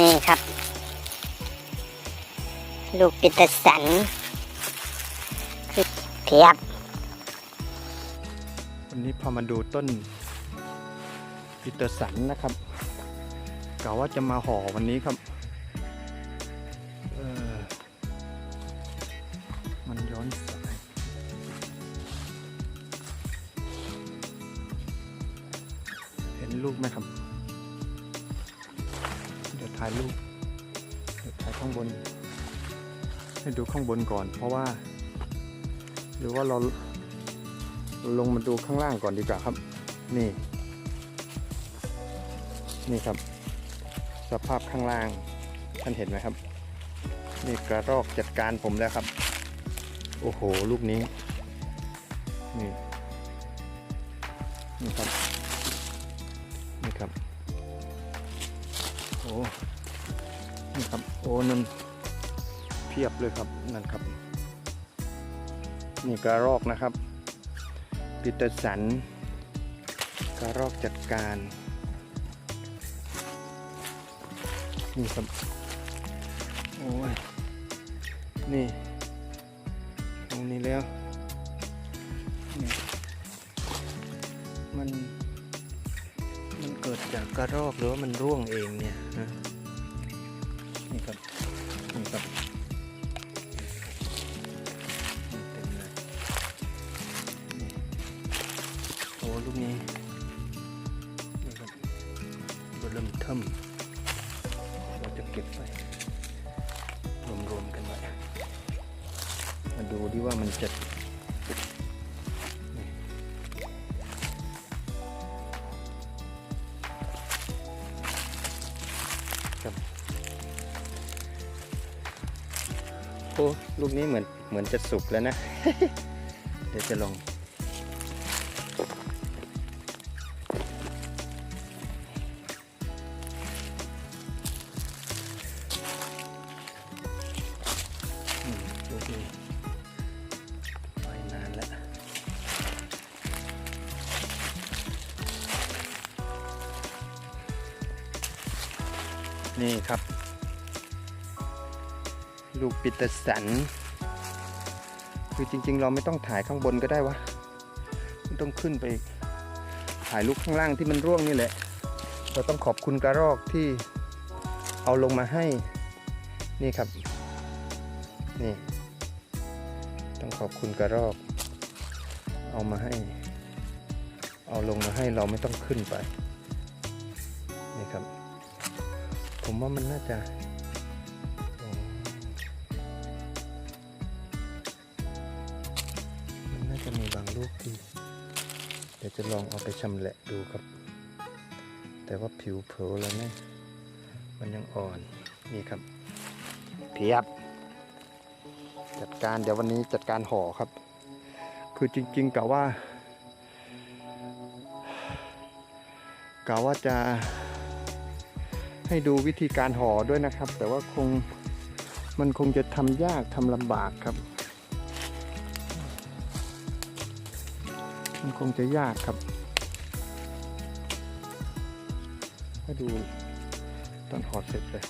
นี่ครับ ลูกปิตสันคือเพียบ วันนี้พอมาดูต้นปีเตอร์สันนะครับกะว่าจะมาห่อวันนี้ครับมันย้อนสายเห็นลูกไหมครับ ถ่ายรูปถ่ายข้างบน ให้ดูข้างบนก่อน เพราะว่า หรือว่าเราลงมาดูข้างล่างก่อนดีกว่าครับ นี่ นี่ครับ สภาพข้างล่างท่านเห็นไหมครับ นี่กระรอกจัดการผมแล้วครับ โอ้โห ลูกนี้ นี่นี่ครับ อ้นี่ครับโอ้นั่นเพียบเลยครับนั่นครับ นี่กระรอกนะครับปีเตสันกระรอกจัดการนี่ครับโอ้ยนี่ตรงนี้แล้ว จากกระรอกหรือว่ามันร่วงเองเนี่ยนะนี่ครับนี่ครับเต็มเลยโอ้ลูกนี้นี่ครับเริ่มเทิมเราจะเก็บไปรวมๆกันไว้มาดูดิว่ามันจะ ครับโอ้ลูกนี้เหมือนเหมือนจะสุกแล้วนะ เดี๋ยวจะลอง นี่ครับ ลูกปิตสัน คือจริง ๆ เราไม่ต้องถ่ายข้างบนก็ได้วะไม่ต้องขึ้นไป ถ่ายลูกข้างล่างที่มันร่วงนี่แหละ เราต้องขอบคุณกระรอกที่เอาลงมาให้ นี่ครับ นี่ ต้องขอบคุณกระรอก เอามาให้ เอาลงมาให้เราไม่ต้องขึ้นไป นี่ครับ ผมว่ามันน่าจะมันน่าจะมีบางลูกที่เดี๋ยวจะลองเอาไปชำแหละดูครับ แต่ว่าผิวเผลอแล้วเนี่ยมันยังอ่อนนี่ครับ เพียบ จัดการเดี๋ยววันนี้จัดการห่อครับ คือจริงๆกะว่ากะว่าจะ ให้ดูวิธีการห่อด้วยนะครับ แต่ว่าคงมันคงจะทำยากทำลำบากครับ มันคงจะยากครับให้ดูตอนห่อเสร็จเลย